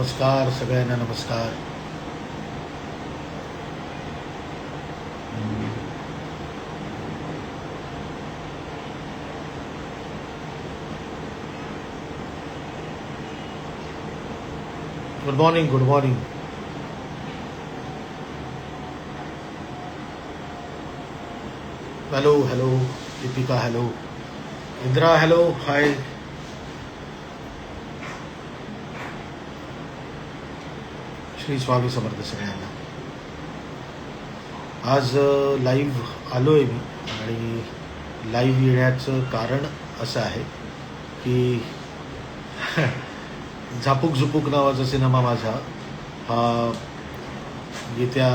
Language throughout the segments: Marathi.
नमस्कार सगळ्यांना नमस्कार. Good morning good morning hello hello Deepika hello Indira hello hi Shri Swami Samarth सगळ्यांना. आज लाईव्ह आलो आहे मी आणि लाईव्ह येण्याचं कारण असं आहे की झापूक झुपूक नावाचा सिनेमा माझा हा येत्या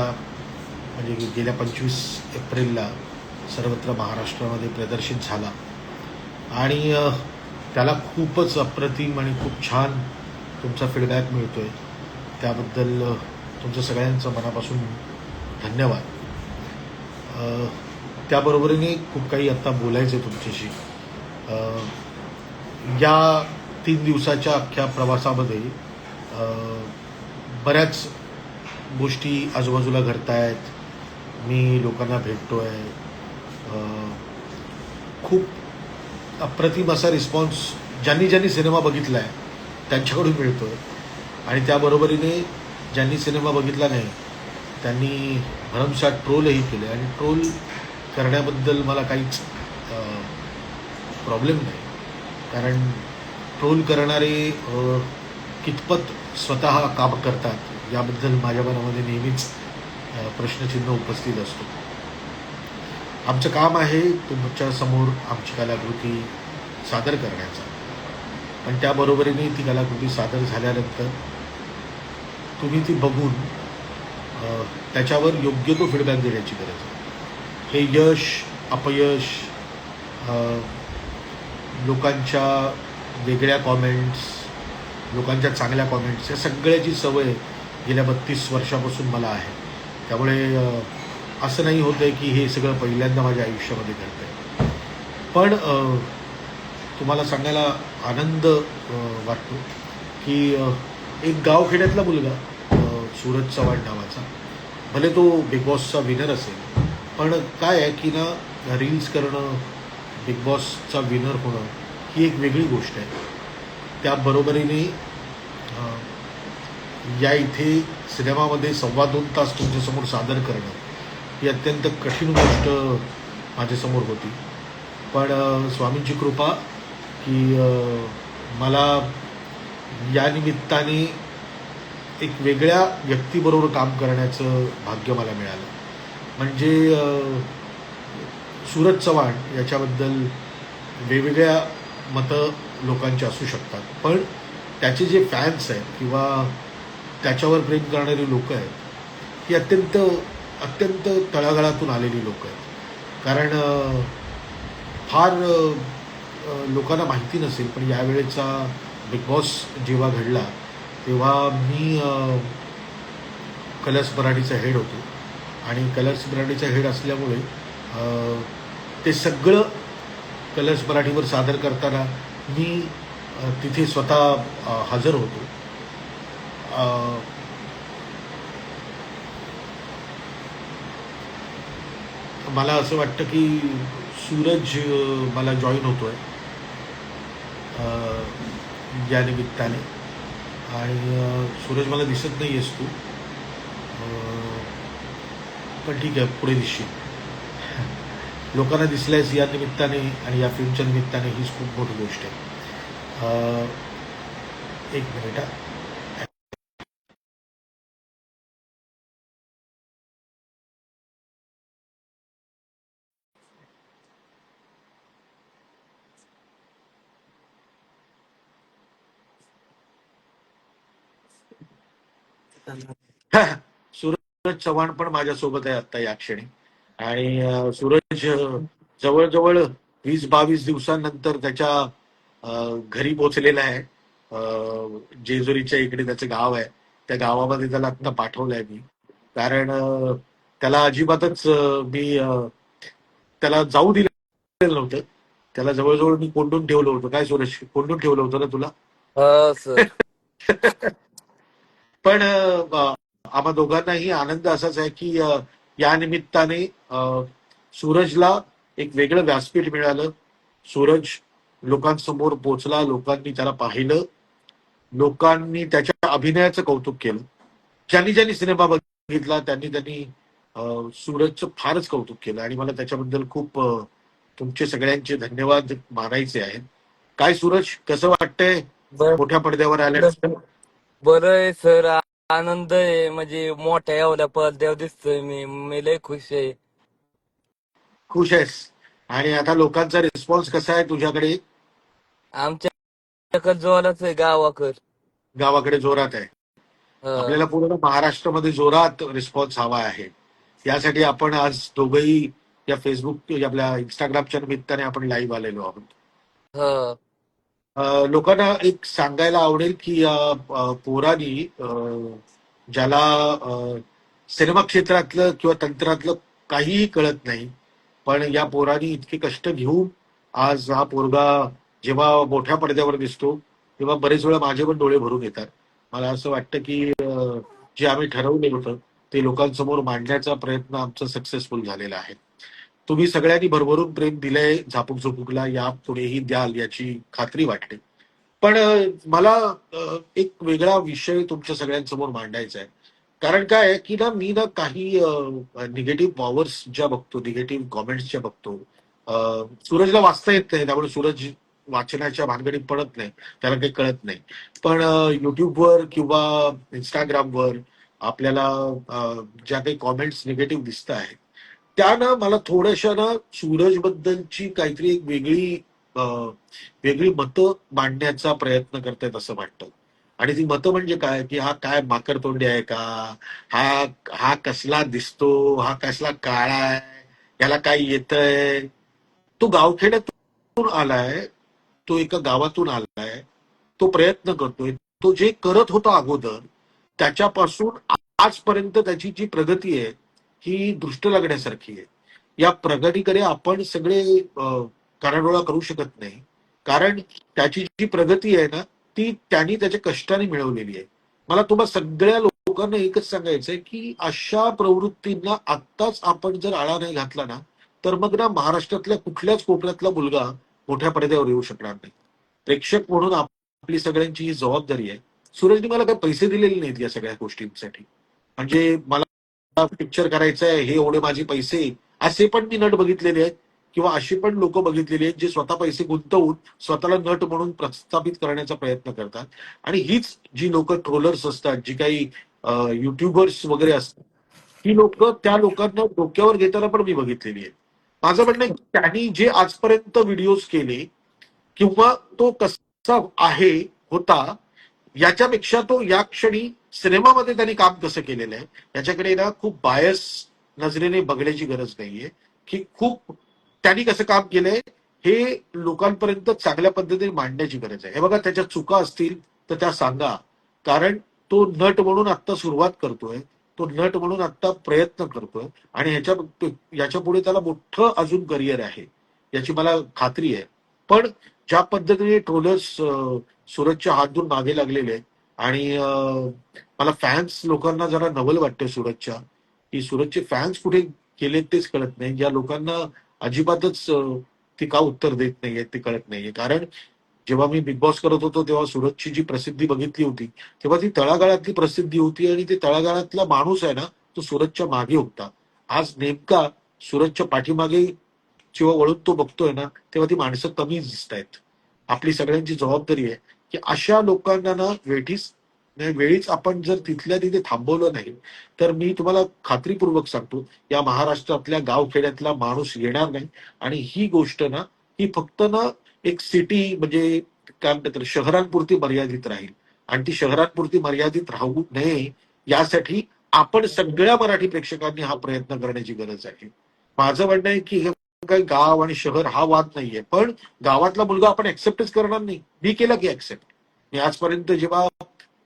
म्हणजे गेल्या पंचवीस एप्रिलला सर्वत्र महाराष्ट्रामध्ये प्रदर्शित झाला. आणि त्याला खूपच अप्रतिम आणि खूप छान तुमचा फीडबॅक मिळतो आहे त्याबद्दल तुमचं सगळ्यांचं मनापासून धन्यवाद. त्याबरोबरीने खूप काही आत्ता बोलायचं आहे तुमच्याशी या तीन दिवसाच्या अख्ख्या प्रवासामध्ये बऱ्याच गोष्टी आजूबाजूला घडत आहेत मी लोकांना भेटतो आहे खूप अप्रतिम असा रिस्पॉन्स ज्यांनी ज्यांनी सिनेमा बघितला आहे त्यांच्याकडून मिळतो आहे आणि त्याबरोबरीने ज्यांनी सिनेमा बघितला नाही त्यांनी भरमसाठ ट्रोलही केले. आणि ट्रोल करण्याबद्दल मला काहीच प्रॉब्लेम नाही. कारण ट्रोल करणारे कितपत स्वतः काम करतात याबद्दल माझ्या मनामध्ये नेहमीच प्रश्नचिन्ह उपस्थित असतो. आमचं काम आहे तुमच्यासमोर आमची कलाकृती सादर करण्याचा. पण त्याबरोबरीने ती कलाकृती सादर झाल्यानंतर तुम्ही ती बघून त्याच्यावर योग्य तो फीडबॅक देण्याची गरज आहे. हे यश अपयश लोकांच्या वेगळ्या कॉमेंट्स लोकांच्या चांगल्या कॉमेंट्स या सगळ्याची सवय गेल्या बत्तीस वर्षापासून मला आहे. त्यामुळे असं नाही होतं आहे की हे सगळं पहिल्यांदा माझ्या आयुष्यामध्ये घडतं आहे पण तुम्हाला सांगायला आनंद वाटतो की एक गावखेड्यातला मुलगा सूरज चव्हाण नावाचा. भले तो बिग बॉसचा विनर असेल पण काय आहे की ना रील्स करणं बिग बॉसचा विनर होणं ही एक वेगळी गोष्ट आहे. त्याबरोबरीने या इथे सिनेमामध्ये सव्वा दोन तास तुमच्यासमोर सादर करणं ही अत्यंत कठीण गोष्ट माझ्यासमोर होती. पण स्वामींची कृपा की मला या निमित्ताने एक वेगळ्या व्यक्तीबरोबर काम करण्याचं भाग्य मला मिळालं. म्हणजे सूरज चव्हाण याच्याबद्दल वेगवेगळ्या मतं लोकांची असू शकतात. पण त्याचे जे फॅन्स आहेत किंवा त्याच्यावर प्रेम करणारी लोक आहेत ही अत्यंत अत्यंत तळागाळातून आलेली लोक आहेत. कारण फार लोकांना माहिती नसेल पण यावेळेचा बिग बॉस जेव्हा घडला तेव्हा मी कलर्स मराठीचा हेड होतो. आणि कलर्स मराठीचा हेड असल्यामुळे ते सगळं कलर्स मराठीवर सादर करताना मी तिथे स्वतः हजर होतो. मला असं वाटतं की सूरज मला जॉईन होतोय. आहे या निमित्ताने आणि सूरज मला दिसत नाही आहेस तू पण ठीक आहे पुढे दिसशील. लोकांना दिसल्यास या निमित्ताने आणि या फिल्मच्या निमित्ताने हीच खूप मोठी गोष्ट आहे. एक मिनिट हा. सूरज चव्हाण पण माझ्यासोबत आहे आता या क्षणी. आणि सूरज जवळजवळ वीस बावीस दिवसांनंतर त्याच्या घरी पोहोचलेला आहे. जेजुरीच्या इकडे त्याचं गाव आहे. त्या गावामध्ये त्याला आता पाठवलंय मी. कारण त्याला अजिबातच मी त्याला जाऊ दिलं नव्हतं. त्याला जवळजवळ मी कोंडून ठेवलं होतं. काय सूरज? कोंडून ठेवलं होतं ना तुला? हा पण आम्हा दोघांनाही आनंद असाच आहे की या निमित्ताने सूरजला एक वेगळं व्यासपीठ मिळालं. सूरज लोकांसमोर पोचला लोकांनी त्याला पाहिलं. लोकांनी त्याच्या अभिनयाचं कौतुक केलं. ज्यांनी ज्यांनी सिनेमा बघितला त्यांनी त्यांनी सूरजचं फारच कौतुक केलं. आणि मला त्याच्याबद्दल खूप तुमचे सगळ्यांचे धन्यवाद मानायचे आहेत. काय सूरज कसं वाटतंय? मोठ्या पडद्यावर आल्यानंतर. बरं आहे सर. आनंद आहे म्हणजे मोठ्या एवढ्या पडद्यावर दिसतोय मी मी लय खुश आहे. खुश आहेस. आणि आता लोकांचा रिस्पॉन्स कसा आहे तुझ्याकडे? आमच्या जोराच आहे गावाकड. गावाकडे जोरात आहे. आपल्याला पूर्ण महाराष्ट्रामध्ये जोरात रिस्पॉन्स हवा आहे. यासाठी आपण आज दोघंही या फेसबुक आपल्या इंस्टाग्रामच्या निमित्ताने आपण लाईव्ह आलेलो आहोत. हं. लोकांना एक सांगायला आवडेल की या पोरानी पोरांनी ज्याला सिनेमा क्षेत्रातलं किंवा तंत्रातलं काहीही कळत नाही पण या पोरांनी इतके कष्ट घेऊन आज हा पोरगा जेव्हा मोठ्या पडद्यावर दिसतो तेव्हा बरेच वेळा माझे पण डोळे भरून येतात. मला असं वाटतं की जे आम्ही ठरवलं होतं ते लोकांसमोर मांडण्याचा प्रयत्न आमचा सक्सेसफुल झालेला आहे. तुम्ही सगळ्यांनी भरभरून प्रेम दिलंय झापूक झुपूकला या पुढेही द्याल याची खात्री वाटते. पण मला एक वेगळा विषय तुमच्या सगळ्यांसमोर मांडायचा आहे. कारण काय आहे की ना मी ना काही निगेटिव्ह पॉवर्स ज्या बघतो निगेटिव्ह कॉमेंट्स ज्या बघतो सूरजला वाचता येत नाही. त्यामुळे सूरज वाचनाच्या भानगडीत पडत नाही. त्याला काही कळत नाही. पण युट्यूबवर किंवा इंस्टाग्रामवर आपल्याला ज्या काही कॉमेंट्स निगेटिव्ह दिसत आहेत त्यानं मला थोड्याशा ना सूरज बद्दलची काहीतरी एक वेगळी वेगळी मतं मांडण्याचा प्रयत्न करतायत असं वाटतं. आणि ती मतं म्हणजे काय? की हा काय माकरतोंडी आहे का? हा हा कसला दिसतो? हा कसला काळा आहे? याला काय येतंय? तो गावखेड्यातून आलाय तो एका गावातून आलाय तो प्रयत्न करतोय. तो जे करत होता अगोदर त्याच्यापासून आजपर्यंत त्याची जी प्रगती आहे ही दृष्ट लागण्यासारखी आहे. या प्रगतीकडे आपण सगळे कानाडोळा करू शकत नाही. कारण त्याची जी प्रगती आहे ना ती त्यांनी त्याच्या कष्टाने मिळवलेली आहे. मला तुम्हाला सगळ्या लोकांना एकच सांगायचंय की अशा प्रवृत्तींना आत्ताच आपण जर आळा नाही घातला ना तर मग ना महाराष्ट्रातल्या कुठल्याच कोपऱ्यातला मुलगा मोठ्या पडद्यावर येऊ शकणार नाही. प्रेक्षक म्हणून आपली सगळ्यांची ही जबाबदारी आहे. सूरजने मला काही पैसे दिलेले नाहीत या सगळ्या गोष्टींसाठी. म्हणजे मला पिक्चर करायचं आहे हे एवढे माझे पैसे. असे पण मी नट बघितलेले आहेत. किंवा अशी पण लोक बघितलेली आहेत जे स्वतः पैसे गुंतवून स्वतःला नट म्हणून प्रस्थापित करण्याचा प्रयत्न करतात. आणि हीच जी लोक ट्रोलर्स असतात जी काही युट्यूबर्स वगैरे असतात ही लोक त्या लोकांना डोक्यावर घेताना पण मी बघितलेली आहे माझं म्हणणं त्यांनी जे आजपर्यंत व्हिडिओज केले किंवा तो कसा आहे होता याच्यापेक्षा तो या क्षणी सिनेमामध्ये त्यांनी काम कसं केलेलं आहे याच्याकडे ना खूप बायस नजरेने बघण्याची गरज नाहीये की खूप त्यांनी कसं काम केलंय हे लोकांपर्यंत चांगल्या पद्धतीने मांडण्याची गरज आहे. हे बघा त्याच्या चुका असतील तर त्या सांगा. कारण तो नट म्हणून आता सुरुवात करतोय तो नट म्हणून आता प्रयत्न करतोय आणि ह्याच्या याच्यापुढे त्याला मोठं अजून करिअर आहे याची मला खात्री आहे. पण ज्या पद्धतीने ट्रोलर्स सूरजच्या हात धरून मागे लागलेले आहेत आणि मला फॅन्स लोकांना जरा नवल वाटतं सूरजच्या की सूरजचे फॅन्स कुठे गेलेत तेच कळत नाही. ज्या लोकांना अजिबातच ती का उत्तर देत नाहीये ते कळत नाहीये. कारण जेव्हा मी बिग बॉस करत होतो तेव्हा सूरजची जी प्रसिद्धी बघितली होती तेव्हा ती तळागाळातली प्रसिद्धी होती आणि ते तळागाळातला माणूस आहे ना तो सूरजच्या मागे होता. आज नेमका सूरजच्या पाठीमागे जेव्हा वळून तो बघतोय ना तेव्हा ती माणसं कमी दिसत आहेत आपली सगळ्यांची जबाबदारी आहे. की अशा लोकांना ना वेठीस वेळीच आपण जर तिथल्या तिथे थांबवलं नाही तर मी तुम्हाला खात्रीपूर्वक सांगतो या महाराष्ट्रातल्या गावखेड्यातला माणूस येणार नाही. आणि ही गोष्ट ना ही फक्त ना एक सिटी म्हणजे काय म्हणतात शहरांपुरती मर्यादित राहील. आणि ती शहरांपुरती मर्यादित राहू नये यासाठी आपण सगळ्या मराठी प्रेक्षकांनी हा प्रयत्न करण्याची गरज आहे. माझं म्हणणं आहे की हे काही गाव आणि शहर हा वाद नाहीये. पण गावातला मुलगा आपण ऍक्सेप्टच करणार नाही. मी केला की ऍक्सेप्ट मी आजपर्यंत जेव्हा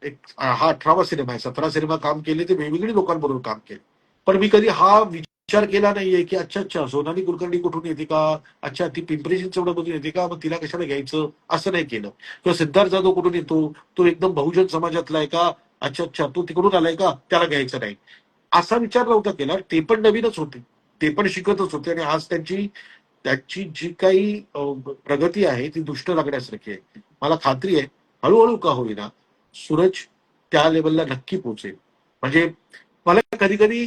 एक हा अठरावा सिनेमा आहे सतरा सिनेमा काम केले ते वेगवेगळी लोकांबरोबर काम केले. पण मी कधी हा विचार केला नाहीये की अच्छा अच्छा सोनाली कुलकर्णी कुठून येते का? अच्छा ती पिंपरी चिंचवडमधून येते का? मग तिला कशाला घ्यायचं? असं नाही केलं. किंवा सिद्धार्थ जाधव कुठून येतो? तो एकदम बहुजन समाजातला आहे का? अच्छा अच्छा तो तिकडून आलाय का? त्याला घ्यायचं नाही. असा विचार नव्हता केला. ते पण नवीनच होते. ते पण शिकतच होते आणि आज त्यांची त्याची जी काही प्रगती आहे ती दुष्ट लागण्यासारखी आहे. मला खात्री आहे हळूहळू का होईना सूरज त्या लेवलला नक्की पोहोचेल. म्हणजे मला कधी कधी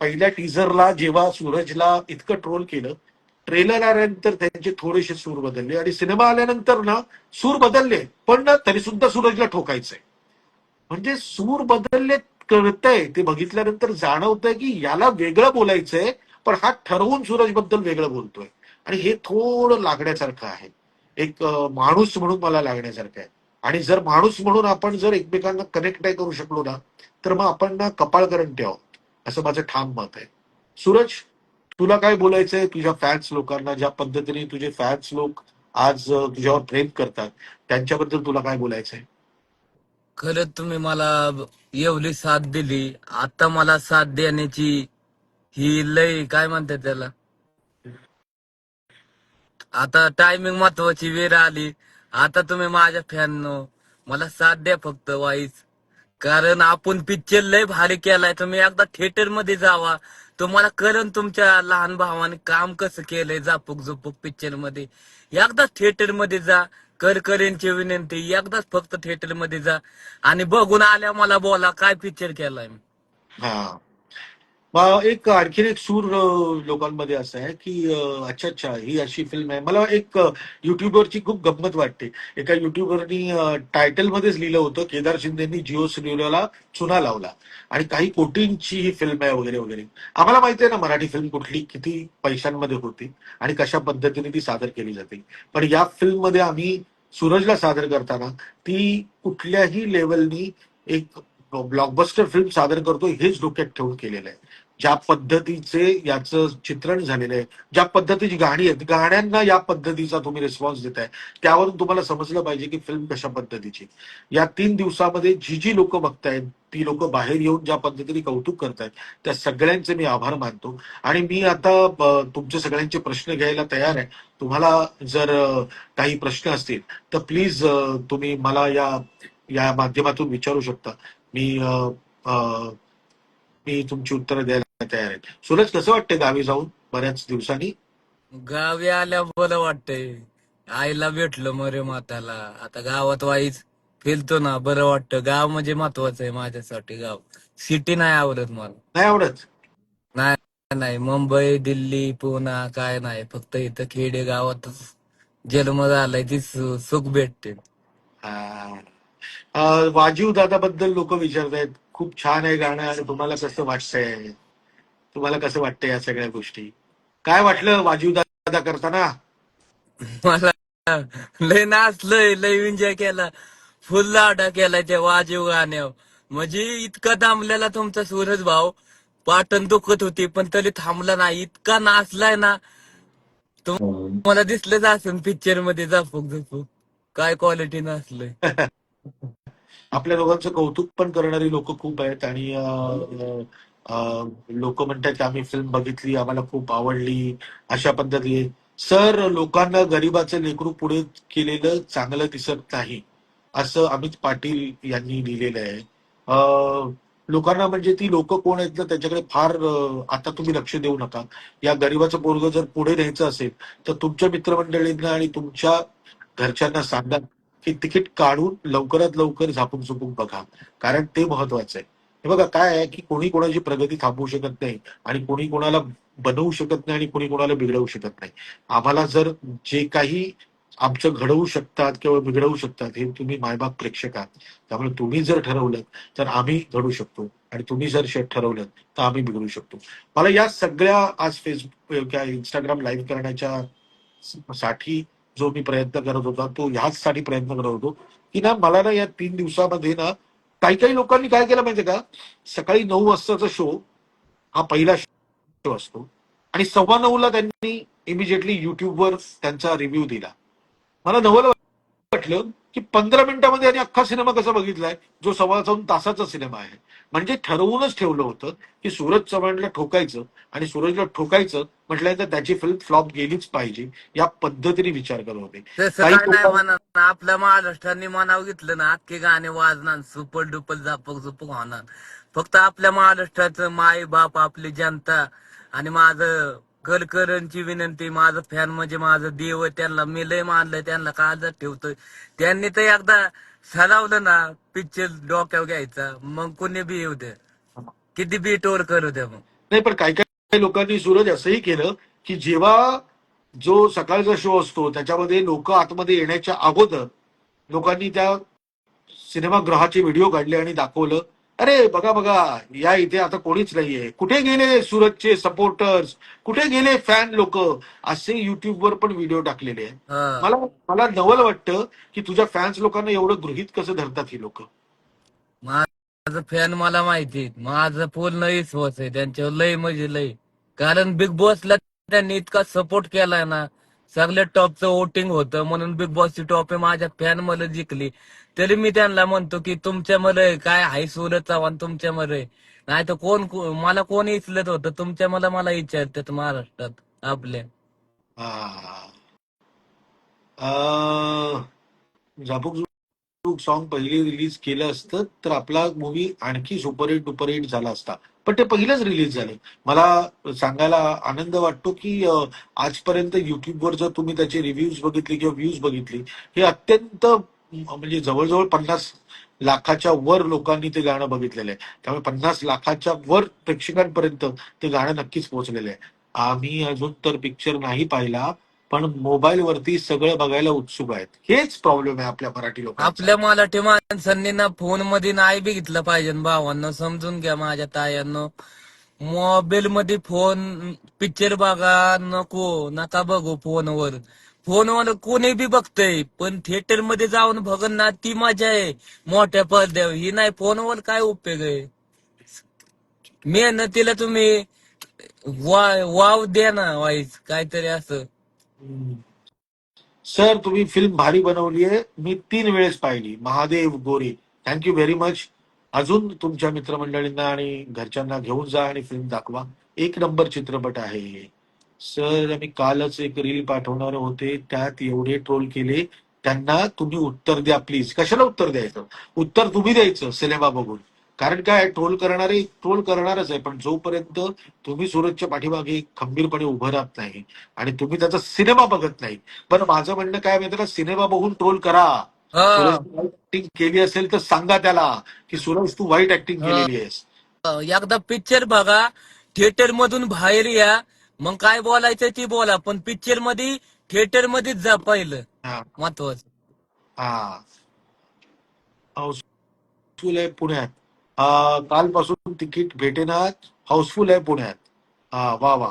पहिल्या टीझरला जेव्हा सूरजला इतकं ट्रोल केलं ट्रेलर आल्यानंतर त्यांचे थोडेसे सूर बदलले आणि सिनेमा आल्यानंतर ना सूर बदलले. पण ना तरी सुद्धा सूरजला ठोकायचंय. म्हणजे सूर बदलले कळतंय ते बघितल्यानंतर जाणवतंय की याला वेगळं बोलायचंय पण हा ठरवून सूरजबद्दल वेगळं बोलतोय. आणि हे थोडं लागण्यासारखं आहे. एक माणूस म्हणून मला लागण्यासारखं आहे. आणि जर माणूस म्हणून आपण जर एकमेकांना कनेक्ट नाही करू शकलो ना तर मग आपण ना कपाळ करंटे आहोत. असं माझं ठाम मत आहे. सूरज तुला काय बोलायचंय? तुझ्या फॅन्स लोकांना ज्या पद्धतीने तुझे फॅन्स लोक आज तुझ्यावर प्रेम करतात त्यांच्याबद्दल तुला काय बोलायचंय? खरंच तुम्ही मला एवढी साथ दिली. आता मला साथ देण्याची ही लय काय म्हणतात त्याला? आता टायमिंग महत्वाची वेळ आली. आता तुम्ही माझ्या फॅन हो. मला साथ द्या फक्त वाईज. कारण आपण पिक्चर लय भारी केलाय. तुम्ही एकदा थिएटरमध्ये जावा. तुम्हाला करण तुमच्या लहान भावाने काम कसं केलंय जापूक जुपूक पिक्चरमध्ये. एकदाच थिएटरमध्ये जा. कर करेनची विनंती एकदाच फक्त थिएटरमध्ये जा. आणि बघून आल्या मला बोला काय पिक्चर केलाय मी? हा. एक आणखीन एक सूर लोकांमध्ये असं आहे की अच्छा अच्छा ही अशी फिल्म आहे. मला एक अं, युट्यूबवरची खूप गंमत वाटते. एका युट्यूबरनी टायटल मध्येच लिहिलं होतं केदार शिंदेनी जिओ सिनेमाला चुना लावला. आणि काही कोटींची ही फिल्म आहे वगैरे वगैरे. आम्हाला माहिती आहे ना मराठी फिल्म कुठली किती पैशांमध्ये होती आणि कशा पद्धतीने ती सादर केली जाते. पण या फिल्ममध्ये आम्ही सूरजला सादर करताना ती कुठल्याही लेवलनी एक ब्लॉकबस्टर फिल्म सादर करतो हेच डोक्यात ठेवून केलेलं आहे. ज्या पद्धतीचे याचं चित्रण झालेलं आहे ज्या पद्धतीची गाणी आहेत गाण्यांना या पद्धतीचा तुम्ही रिस्पॉन्स देताय. त्यावरून तुम्हाला समजलं पाहिजे की फिल्म कशा पद्धतीची. या तीन दिवसामध्ये जी जी लोक बघतायत ती लोक बाहेर येऊन ज्या पद्धतीने कौतुक करतायत त्या सगळ्यांचे मी आभार मानतो. आणि मी आता तुमचे सगळ्यांचे प्रश्न घ्यायला तयार आहे. तुम्हाला जर काही प्रश्न असतील तर प्लीज तुम्ही मला या या माध्यमातून विचारू शकता. मी अ, मी तुमची उत्तरं द्यायला तयार आहे सूरज कसं वाटतंय गावी जाऊन? बऱ्याच दिवसांनी? गावी आल्या बरं वाटतंय. आईला भेटलं मरे माताला. आता गावात वाईच फिरतो ना बरं वाटतं. गाव म्हणजे महत्वाचं आहे माझ्यासाठी गाव. सिटी नाही आवडत मला. नाही आवडत? नाही नाही. मुंबई दिल्ली पुणा काय नाही. फक्त इथं खेडे गावातच जन्म झालाय ती सु- सुख भेटते. वाजीव दादाबद्दल लोक विचारतायत. खूप छान आहे गाणं आणि तुम्हाला कसं वाटतंय? तुम्हाला कसं वाटतंय या सगळ्या गोष्टी? काय वाटलं वाजीव दादा करताना? मला लय नाचलंय लय एन्जॉय केला. फुल लाडा केलाय त्या वाजीव गाण्यावर. म्हणजे इतका थांबलेला तुमचा सूरज भाऊ. पाटण दुखत होती पण तरी थांबला नाही इतका नाचलाय ना. मला दिसलंच असेल पिक्चरमध्ये. झपूक झपूक काय क्वालिटी नाचलंय. आपल्या दोघांचं कौतुक पण करणारी लोक खूप आहेत आणि लोक म्हणतात की आम्ही फिल्म बघितली आम्हाला खूप आवडली अशा पद्धतीने सर लोकांना गरीबाचं लेकरू पुढे केलेलं चांगलं दिसत नाही असं अमित पाटील यांनी लिहिलेलं आहे. लोकांना म्हणजे ती लोक कोण आहेत ना त्याच्याकडे फार आता तुम्ही लक्ष देऊ नका. या गरीबाचं पोरग जर पुढे न्यायचं असेल तर तुमच्या मित्रमंडळींना आणि तुमच्या घरच्यांना सांगा की तिकीट काढून लवकरात लवकर झापून झुपून बघा कारण ते महत्वाचं आहे. हे बघा काय आहे की कोणी कोणाची प्रगती थांबवू शकत नाही आणि कोणी कोणाला बनवू शकत नाही आणि कोणी कोणाला बिघडवू शकत नाही. आम्हाला जर जे काही आमचं घडवू शकतात किंवा बिघडवू शकतात हे तुम्ही मायबाप प्रेक्षक आहात. त्यामुळे तुम्ही जर ठरवलं तर आम्ही घडू शकतो आणि तुम्ही जर शेट ठरवलं तर आम्ही बिघडू शकतो. मला या सगळ्या आज फेसबुक इंस्टाग्राम लाईव्ह करण्याच्या साठी जो मी प्रयत्न करत होता तो ह्याचसाठी प्रयत्न करत होतो की ना मला ना या तीन दिवसामध्ये ना काही काही लोकांनी काय केलं माहितीये का? सकाळी नऊ वाजताचा शो हा पहिला शो असतो. आणि सव्वा नऊला त्यांनी इमिजिएटली युट्यूबवर त्यांचा रिव्ह्यू दिला. मला नवल वाटलं की पंधरा मिनिटामध्ये आणि अख्खा सिनेमा कसा बघितलाय? जो सव्वा दोन तासाचा सिनेमा आहे. म्हणजे ठरवूनच ठेवलं होतं की सूरज चव्हाणला ठोकायचं आणि सूरजला ठोकायचं म्हटल्यानंतर त्याची फिल्म फ्लॉप गेलीच पाहिजे या पद्धतीने विचार करत होते. आपल्या महाराष्ट्राने मनाव घेतलं ना अख्खे गाणे वाजणार सुपर डुपर झापक झुपक होणार. फक्त आपल्या महाराष्ट्राचं माय बाप आपली जनता आणि माझं कलकरांची विनंती माझं फॅन म्हणजे माझं देव त्यांना मी लय मानलंय त्यांना काळजात ठेवतोय. त्यांनी तर एकदा सरावलं ना पिक्चर डोक्यावर घ्यायचा मग कोणी बी येऊ दे. किती बी टोर करू द्या मग. नाही पण काही काही लोकांनी सूरज असंही केलं की जेव्हा जो सकाळचा शो असतो त्याच्यामध्ये लोक आतमध्ये येण्याच्या अगोदर लोकांनी त्या सिनेमागृहाचे व्हिडिओ काढले आणि दाखवलं. अरे बघा बघा या इथे आता कोणीच नाहीये. कुठे गेले सूरजचे सपोर्टर्स कुठे गेले फॅन लोक? असे युट्यूबवर पण व्हिडिओ टाकलेले आहेत. मला मला नवल वाटतं की तुझ्या फॅन्स लोकांना एवढं गृहित कसं धरतात ही लोक? माझं फॅन मला माहिती. माझं पूर्ण विश्वास आहे. त्यांच्यावर लय म्हणजे लय कारण बिग बॉसला त्यांनी इतका सपोर्ट केलाय ना सगळ्या टॉपचं वोटिंग होतं म्हणून बिग बॉसची टॉप माझ्या फॅन मला जिंकली. तरी मी त्यांना म्हणतो की तुमच्या मध्ये काय हाय सूरज चव्हाण तुमच्या मध्ये नाही तर कोण मला कोण इचलत होतं? तुमच्या मला मला इचारतात महाराष्ट्रात आपल्या झापूक सॉन्ग पहिले रिलीज केलं असतं तर आपला मूवी आणखी सुपरहिट डुपरहिट झाला असता. पण ते पहिलेच रिलीज झाले. मला सांगायला आनंद वाटतो की आजपर्यंत युट्यूबवर जर तुम्ही त्याचे रिव्ह्यूज बघितले किंवा व्ह्यूज बघितली हे अत्यंत म्हणजे जवळजवळ पन्नास लाखाच्या वर लोकांनी ते गाणं बघितलेलं आहे. त्यामुळे पन्नास लाखाच्या वर प्रेक्षकांपर्यंत ते गाणं नक्कीच पोहोचलेलं आहे. आम्ही अजून तर पिक्चर नाही पाहिला. पण मोबाईल वरती सगळं बघायला उत्सुक आहेत. हेच प्रॉब्लेम आहे आपल्या मराठी लोक आपल्या मराठी माणसांनी ना फोनमध्ये नाही बघितलं पाहिजे भावांना. समजून घ्या माझ्या तायांनो. मोबाईल मध्ये फोन पिक्चर बघा नको नका बघू फोनवर फोनवर कोणी बी बघतय पण थिएटरमध्ये जाऊन बघन ना ती मजा आहे. मोठ्या पडद्यावर. ही नाही फोनवर काय उपयोग आहे? मेहनतीला तुम्ही वाव द्या ना वाईज. काहीतरी असं. सर तुम्ही फिल्म भारी बनवली आहे. मी तीन वेळेस पाहिली. Mahadev Gore. Thank you very much अजून तुमच्या मित्रमंडळींना आणि घरच्यांना घेऊन जा आणि फिल्म दाखवा. एक नंबर चित्रपट आहे सर आम्ही कालच एक रील पाठवणार होते. त्यात एवढे ट्रोल केले. त्यांना तुम्ही उत्तर द्या प्लीज कशाला उत्तर द्यायचं? उत्तर तुम्ही द्यायचं सिनेमा बघून. कारण काय ट्रोल करणारे ट्रोल करणारच आहे पण जोपर्यंत तुम्ही सूरजच्या पाठीमागे खंबीरपणे उभं राहत नाही आणि तुम्ही त्याचा सिनेमा बघत नाही पण माझं म्हणणं काय माहिती का सिनेमा बघून ट्रोल करा. हा. ऍक्टिंग केली असेल तर सांगा त्याला की सूरज तू वाईट ऍक्टिंग. केलेली आहेस. एकदा पिक्चर बघा थिएटर मधून बाहेर या मग काय बोलायचं ते बोला पण पिक्चरमध्ये थिएटर मध्येच जा पहिलं. महत्वाचं. हा. पुण्यात. कालपासून तिकीट भेटेना हाऊसफुल आहे पुण्यात. हा वा वा.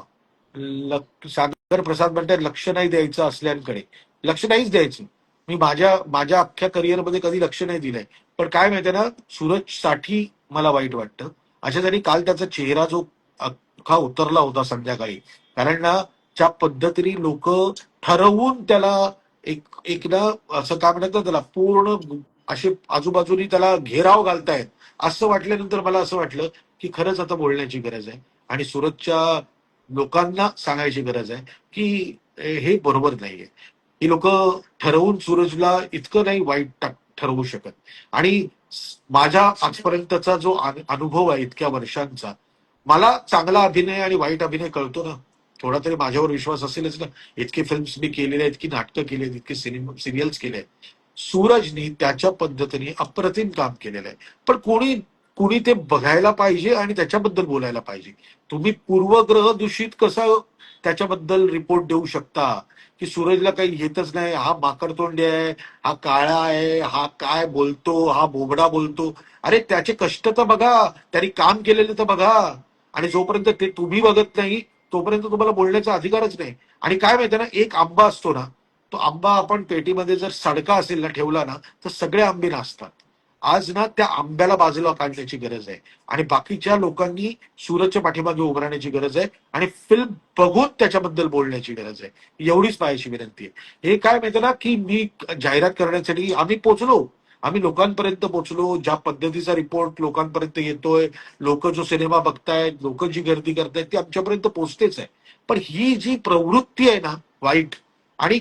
सागर प्रसाद म्हणतात लक्ष नाही द्यायचं असल्यांकडे. लक्ष नाहीच द्यायचं. मी माझ्या माझ्या अख्ख्या करिअरमध्ये कधी लक्ष नाही दिलंय. पण काय माहितीये ना सूरजसाठी मला वाईट वाटतं. अशा तरी काल त्याचा चेहरा जो अख्खा उतरला होता संध्याकाळी. कारण ना ज्या पद्धतीने लोक ठरवून त्याला एक एक ना असं काय म्हणतात त्याला पूर्ण असे आजूबाजूनी त्याला घेराव घालतायत. असं वाटल्यानंतर मला असं वाटलं की खरंच आता बोलण्याची गरज आहे. आणि सुरतच्या लोकांना सांगायची गरज आहे की हे बरोबर नाहीये. ही लोक ठरवून सूरजला इतकं नाही वाईट ठरवू शकत. आणि माझ्या आजपर्यंतचा जो अनुभव आहे इतक्या वर्षांचा मला चांगला अभिनय आणि वाईट अभिनय कळतो ना. थोडा तरी माझ्यावर विश्वास असेलच ना. इतके फिल्म्स मी केलेले आहेत इतकी नाटकं केली आहेत इतके सिनेमा सिरियल्स केले आहेत. सूरजनी त्याच्या पद्धतीने अप्रतिम काम केलेलं आहे. पण कोणी कुणी ते बघायला पाहिजे आणि त्याच्याबद्दल बोलायला पाहिजे. तुम्ही पूर्वग्रह दूषित कसं त्याच्याबद्दल रिपोर्ट देऊ शकता? की सूरजला काही येतच नाही. हा माकडतोंडी आहे हा काळा आहे हा काय बोलतो हा बोबडा बोलतो. अरे त्याचे कष्ट तर बघा. त्यांनी काम केलेले तर बघा. आणि जोपर्यंत ते तुम्ही बघत नाही तोपर्यंत तुम्हाला बोलण्याचा अधिकारच नाही. आणि काय माहितीये ना एक आंबा असतो ना तो आंबा आपण पेटीमध्ये जर सडका असेल ना ठेवला ना तर सगळे आंबे नाचतात. आज ना त्या आंब्याला बाजूला काढण्याची गरज आहे. आणि बाकीच्या लोकांनी सूरजच्या पाठीमागे उभं राहण्याची गरज आहे. आणि फिल्म बघून त्याच्याबद्दल बोलण्याची गरज आहे. एवढीच पाहायची विनंती आहे. हे काय माहिती ना की मी जाहिरात करण्यासाठी आम्ही पोचलो. आम्ही लोकांपर्यंत पोहोचलो ज्या पद्धतीचा रिपोर्ट लोकांपर्यंत येतोय लोक जो सिनेमा बघतायत लोक जी गर्दी करतायत ती आमच्यापर्यंत पोहोचतेच आहे. पण ही जी प्रवृत्ती आहे ना वाईट आणि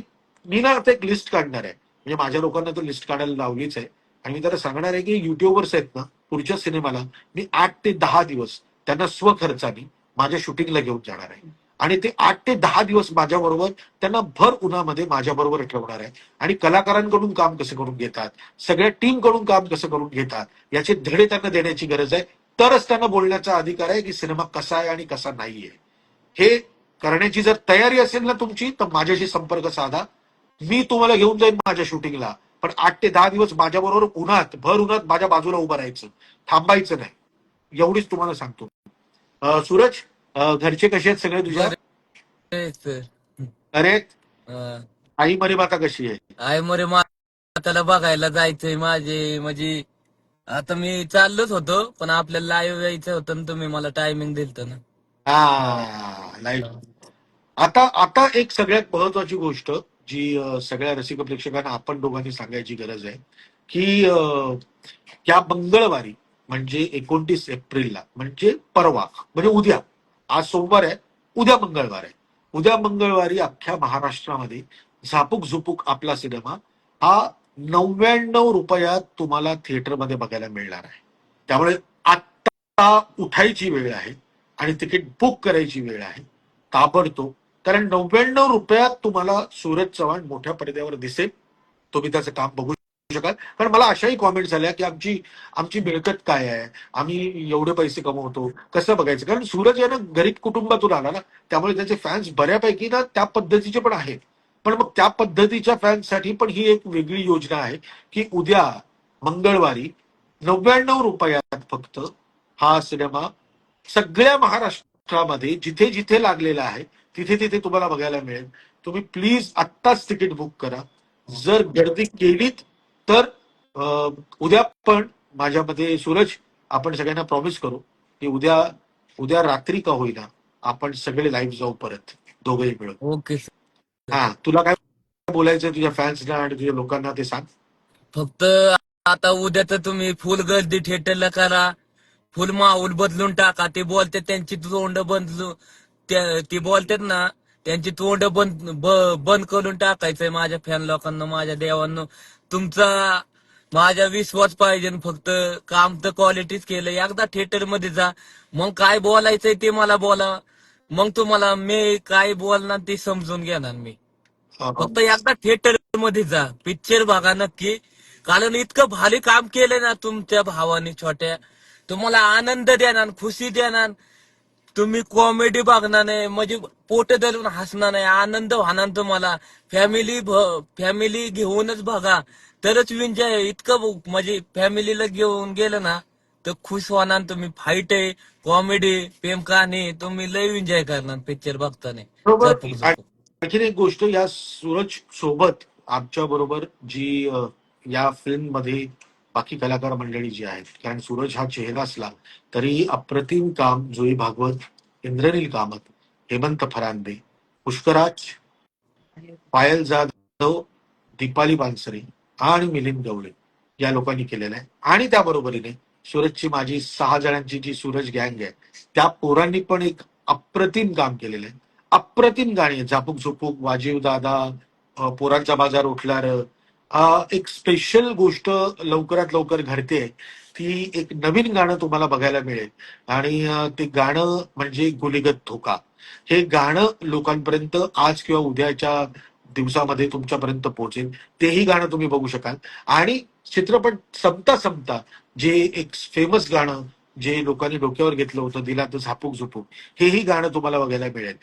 मी ना आता एक लिस्ट काढणार आहे. म्हणजे माझ्या लोकांना तर लिस्ट काढायला लावलीच आहे. आणि मी त्याला सांगणार आहे की युट्यूबर्स आहेत ना पुढच्या सिनेमाला मी आठ ते दहा दिवस त्यांना स्वखर्चाने माझ्या शूटिंगला घेऊन जाणार आहे. आणि ते आठ ते दहा दिवस माझ्याबरोबर त्यांना भर उन्हामध्ये माझ्याबरोबर ठेवणार आहे. आणि कलाकारांकडून काम कसं करून घेतात सगळ्या टीमकडून काम कसं करून घेतात याचे धडे त्यांना देण्याची गरज आहे. तरच त्यांना बोलण्याचा अधिकार आहे की सिनेमा कसा आहे आणि कसा नाहीये. हे करण्याची जर तयारी असेल ना तुमची तर माझ्याशी संपर्क साधा. मी तुम्हाला घेऊन जाईन माझ्या शूटिंगला. पण आठ ते दहा दिवस माझ्याबरोबर उन्हात भर उन्हात माझ्या बाजूला उभं राहायचं. थांबायचं नाही. एवढीच तुम्हाला सांगतो. सूरज घरचे कसे आहेत सगळे तुझ्या? अरे आई मरी माता कशी आहे? आई मरे माताला बघायला जायचंय माझे. म्हणजे आता मी चाललोच होतो पण आपल्याला लाईव्ह यायचं होतं ना तुम्ही मला टायमिंग दिलत ना. हा लाइट आता आता एक सगळ्यात महत्वाची गोष्ट जी सगळ्या रसिक प्रेक्षकांना आपण दोघांनी सांगायची गरज आहे की या मंगळवारी म्हणजे एकोणतीस एप्रिलला म्हणजे परवा म्हणजे उद्या आज सोमवार आहे उद्या मंगळवार आहे. उद्या मंगळवारी अख्ख्या महाराष्ट्रामध्ये झापूक झुपूक आपला सिनेमा हा नव्याण्णव रुपयात तुम्हाला थिएटरमध्ये बघायला मिळणार आहे. त्यामुळे आत्ता उठायची वेळ आहे आणि तिकीट बुक करायची वेळ आहे. ताबडतोब कारण नव्याण्णव रुपयात तुम्हाला सूरज चव्हाण मोठ्या पडद्यावर दिसेल. तुम्ही त्याचं काम बघू शकाल. कारण मला अशाही कॉमेंट झाल्या की आमची आमची मिळकत काय आहे? आम्ही एवढे पैसे कमवतो. कसं बघायचं? कारण सूरज यानं गरीब कुटुंबातून आला ना त्यामुळे त्याचे फॅन्स बऱ्यापैकी ना त्या पद्धतीचे पण आहेत. पण मग त्या पद्धतीच्या फॅन्ससाठी पण ही एक वेगळी योजना आहे की उद्या मंगळवारी नव्याण्णव रुपयात फक्त हा सिनेमा सगळ्या महाराष्ट्रामध्ये जिथे जिथे लागलेला आहे तिथे तिथे तुम्हाला बघायला मिळेल. तुम्ही प्लीज आत्ताच तिकीट बुक करा. जर गर्दी केलीत तर उद्या पण माझ्यामध्ये सूरज आपण सगळ्यांना प्रॉमिस करू की उद्या उद्या रात्री का होईना आपण सगळे लाईव्ह जाऊ परत दोघंही मिळून. ओके हा तुला काय बोलायचं तुझ्या फॅन्सना आणि तुझ्या लोकांना ते सांग. फक्त आता उद्या तर तुम्ही फुल गर्दी थिएटरला करा. फुल माहोल बदलून टाका. ते बोलते त्यांची तोंड बदलू त्या- ती बोलतात ना त्यांची तोंड बंद बंद करून टाकायचंय माझ्या फॅन लोकांना माझ्या देवांना. तुमचा माझा विश्वास पाहिजे फक्त. काम तर क्वालिटीच केलं. एकदा थिएटरमध्ये जा. मग काय बोलायचंय ते मला बोला. मग तुम्हाला मी काय बोलणार ते समजून घेणार मी. फक्त एकदा थिएटरमध्ये जा. पिक्चर बघा नक्की. कारण इतकं भारी काम केलंय ना तुमच्या भावाने छोट्या. तुम्हाला आनंद देणार खुशी देणार. तुम्ही कॉमेडी बघणार नाही म्हणजे पोट धरून हसणार नाही आनंद होणार तुम्हाला. फॅमिली फॅमिली घेऊनच बघा. तरच एन्जॉय इतकं म्हणजे फॅमिलीला घेऊन गेलं ना तर खुश होणार तुम्ही. फाईट आहे कॉमेडी प्रेम कहाणी तुम्ही लय एन्जॉय करणार पिक्चर बघताना. आणखीन एक गोष्ट या सूरज सोबत आमच्या बरोबर जी या फिल्ममध्ये बाकी कलाकार मंडळी जी आहेत कारण सूरज हा चेहरा असला तरी अप्रतिम काम जुई भागवत इंद्रनील कामत हेमंत फरांदे पुष्कराज पायल जाधव दीपाली बांसरी आणि मिलिंद गवळे या लोकांनी केलेलं आहे. आणि त्याबरोबरीने सूरजची माझी सहा जणांची जी सूरज गँग आहे त्या पोरांनी पण एक अप्रतिम काम केलेलं आहे. अप्रतिम गाणी झापूक झुपूक वाजीव दादा पोरांचा बाजार उठला एक स्पेशल गोष्ट लवकरात लवकर घडते. ती एक नवीन गाणं तुम्हाला बघायला मिळेल. आणि ते गाणं म्हणजे गुलिगत धोका. हे गाणं लोकांपर्यंत आज किंवा उद्याच्या दिवसामध्ये तुमच्यापर्यंत पोहोचेल. तेही गाणं तुम्ही बघू शकाल. आणि चित्रपट संपता संपता जे एक फेमस गाणं जे लोकांनी डोक्यावर घेतलं होतं दिला तर झापूक झुपूक हेही गाणं तुम्हाला बघायला मिळेल.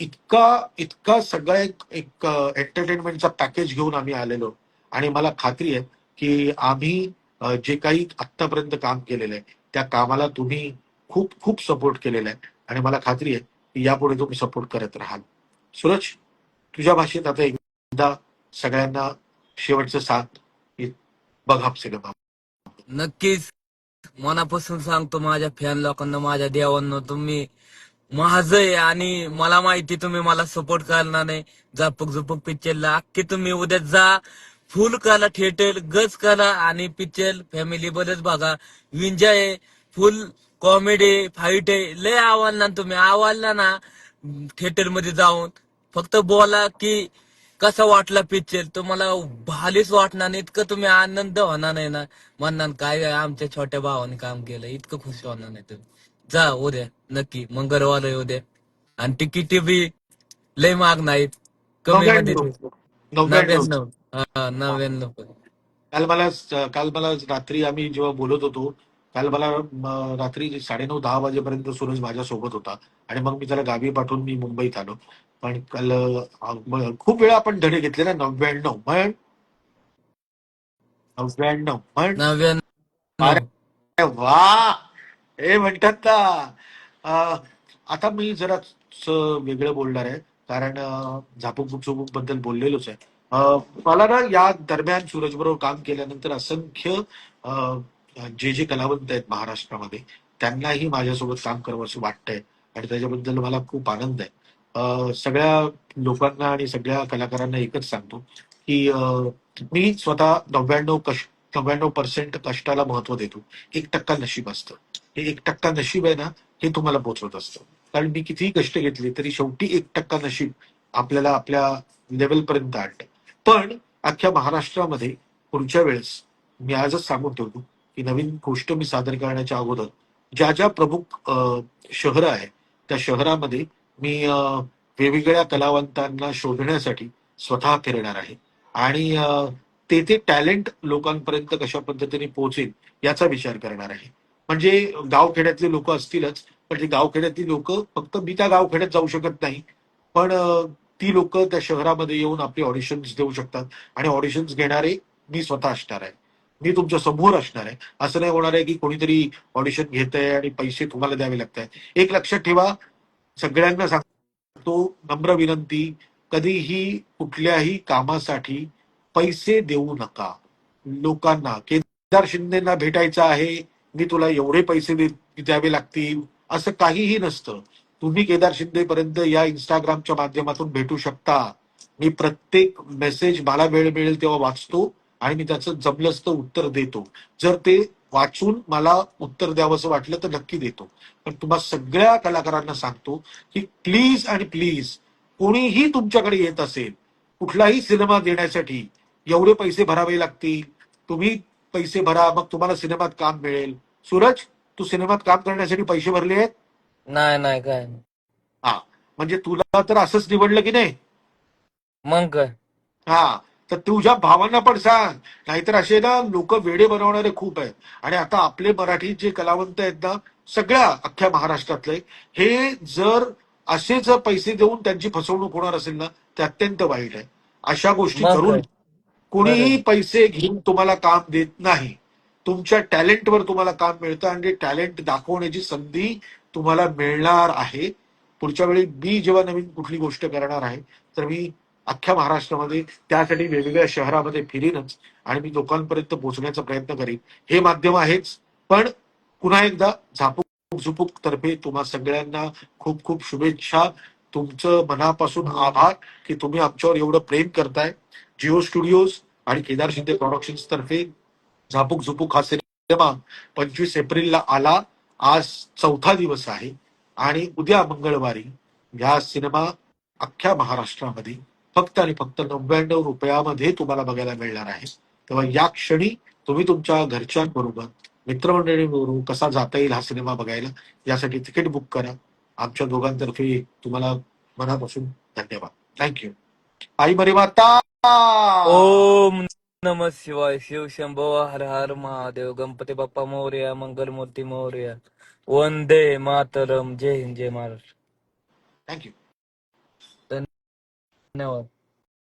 इतका इतका सगळा एक एक एंटरटेनमेंटचा पॅकेज घेऊन आम्ही आलेलो. आणि मला खात्री आहे की आम्ही जे काही आत्तापर्यंत काम केलेलं आहे त्या कामाला तुम्ही खूप खूप सपोर्ट केलेला आहे. आणि मला खात्री आहे की यापुढे तुम्ही सपोर्ट करत राहाल. सूरज तुझ्या भाषेत आता एकदा सगळ्यांना शेवटचं सांग बघा सिनेमा नक्कीच. मनापासून सांगतो माझ्या फॅन लोकांना माझ्या देवांना तुम्ही माझं आहे आणि मला माहिती तुम्ही मला सपोर्ट करणार नाही. झापक झुपक पिक्चरला. अख्खे तुम्ही उद्या जा. फुल करा थिएटर गज करा आणि पिक्चर फॅमिली बरंच बघा. विंजय फुल कॉमेडी फाईट आहे लय आवडला तुम्ही. आवडला ना थिएटरमध्ये जाऊन. फक्त बोला की कसा वाटला पिक्चर तुम्हाला भालीच वाटणार नाही. इतकं तुम्ही आनंद होणार नाही ना. म्हणणार काय आमच्या छोट्या भावाने काम केलं. इतकं खुश होणार नाही तुम्ही. जा उद्या नक्की. मंगळवार उद्या आणि तिकीट बी लय महाग नाहीत. कमी मध्ये. नव्याण्णव नव्याण्णव काल मला काल मला रात्री आम्ही जेव्हा बोलत होतो काल मला म, रात्री साडेनऊ दहा वाजेपर्यंत सूरज माझ्या सोबत होता. आणि मग मी त्याला गावी पाठवून मी मुंबईत आलो. पण काल अ, म, खूप वेळा आपण धडे घेतले ना नव्याण्णव म्हण. नव्याण्णव म्हण. नव्याण्णव. अरे वा! हे म्हणतात ना अ, आता मी जरा वेगळं बोलणार आहे. कारण झापूक चुबूकबद्दल बोललेलोच आहे. मला ना या दरम्यान सूरज बरोबर काम केल्यानंतर असंख्य जे जे कलावंत आहेत महाराष्ट्रामध्ये त्यांनाही माझ्यासोबत काम करावं असं वाटतंय आणि त्याच्याबद्दल मला खूप आनंद आहे. सगळ्या लोकांना आणि सगळ्या कलाकारांना एकच सांगतो की मी स्वतः नव्याण्णव कष्ट नव्याण्णव पर्सेंट कष्टाला महत्त्व देतो. एक टक्का नशीब असतं. हे एक टक्का नशीब आहे ना हे तुम्हाला पोचवत असतं. कारण मी कितीही कष्ट घेतले तरी शेवटी एक टक्का नशीब आपल्याला आपल्या लेवलपर्यंत आणतं. पण अख्ख्या महाराष्ट्रामध्ये पुढच्या वेळेस मी आजच सांगून ठेवतो की नवीन गोष्ट मी सादर करण्याच्या अगोदर ज्या ज्या प्रमुख शहर शहरं आहे त्या शहरामध्ये मी वेगवेगळ्या कलावंतांना शोधण्यासाठी स्वतः फिरणार आहे. आणि ते ते टॅलेंट लोकांपर्यंत कशा पद्धतीने पोहोचेल याचा विचार करणार आहे. म्हणजे गावखेड्यातले लोक असतीलच पण ते गावखेड्यातली लोक फक्त मी त्या गावखेड्यात जाऊ शकत नाही. पण ती लोक त्या शहरामध्ये येऊन आपली ऑडिशन्स देऊ शकतात. आणि ऑडिशन्स घेणारे मी स्वतः असणार आहे. मी तुमच्यासमोर असणार आहे. असं नाही होणार आहे की कोणीतरी ऑडिशन घेत आहे आणि पैसे तुम्हाला द्यावे लागत एक लक्षात ठेवा सगळ्यांना सांगतो नम्र विनंती कधीही कुठल्याही कामासाठी पैसे देऊ नका. लोकांना केदार शिंदेना भेटायचं आहे मी तुला एवढे पैसे द्यावे लागतील असं काहीही नसतं. तुम्ही केदार शिंदे पर्यंत या इंस्टाग्रामच्या माध्यमातून भेटू शकता. मी प्रत्येक मेसेज मला वेळ मिळेल तेव्हा वाचतो आणि मी त्याचं जमलंच तर उत्तर देतो. जर ते वाचून मला उत्तर द्यावंसं वाटलं तर नक्की देतो. पण तुम्हा सगळ्या कलाकारांना सांगतो की प्लीज आणि प्लीज कोणीही तुमच्याकडे येत असेल कुठलाही सिनेमा देण्यासाठी एवढे पैसे भरावे लागतील. तुम्ही पैसे भरा मग तुम्हाला सिनेमात काम मिळेल. सूरज तू सिनेमात काम करण्यासाठी पैसे भरले आहेत? नाही नाही काय नाही. हा म्हणजे तुला तर असंच निवडलं की नाही मग काय हा तर तुझ्या भावांना पण सांग नाहीतर असे ना लोक वेडे बनवणारे खूप आहेत आणि आता आपले मराठी जे कलावंत आहेत ना सगळ्या अख्ख्या महाराष्ट्रातले हे जर असे जर पैसे देऊन त्यांची फसवणूक होणार असेल ना ते अत्यंत वाईट आहे अशा गोष्टी मग करून काय? कोणीही बरोबर. पैसे घेऊन तुम्हाला काम देत नाही तुमच्या टॅलेंटवर तुम्हाला काम मिळतं आणि टॅलेंट दाखवण्याची संधी तुम्हाला मिळणार आहे. पुढच्या वेळी मी जेव्हा नवीन कुठली गोष्ट करणार आहे तर मी अख्ख्या महाराष्ट्रामध्ये त्यासाठी वेगवेगळ्या शहरामध्ये फिरीनच आणि मी लोकांपर्यंत पोहोचण्याचा प्रयत्न करेन. हे माध्यम आहेच. पण पुन्हा एकदा झापूक झुपूक तर्फे तुम्हा सगळ्यांना खूप खूप शुभेच्छा. तुमचं मनापासून आभार की तुम्ही आमच्यावर एवढं प्रेम करताय. जिओ स्टुडिओज आणि केदार शिंदे प्रोडक्शन्स तर्फे झापूक झुपूक हा सिनेमा पंचवीस एप्रिलला आला. आज चौथा दिवस आहे आणि उद्या मंगळवारी या सिनेमा अख्ख्या महाराष्ट्रामध्ये फक्त आणि फक्त नव्याण्णव रुपयामध्ये तुम्हाला बघायला मिळणार आहे. तेव्हा या क्षणी तुम्ही तुमच्या घरच्यांबरोबर मित्रमंडळींबरोबर कसा जाता येईल हा सिनेमा बघायला यासाठी तिकीट बुक करा. आमच्या दोघांतर्फे तुम्हाला मनापासून धन्यवाद. थँक्यू आई मरी माता! ओम नम शिवाय शिव शंभो हर हर महादेव गणपती बाप्पा मोरया मंगलमूर्ती मोरया. वंदे मातरम. जय हिंद जय महाराष्ट्र. थँक्यू धन्यवाद.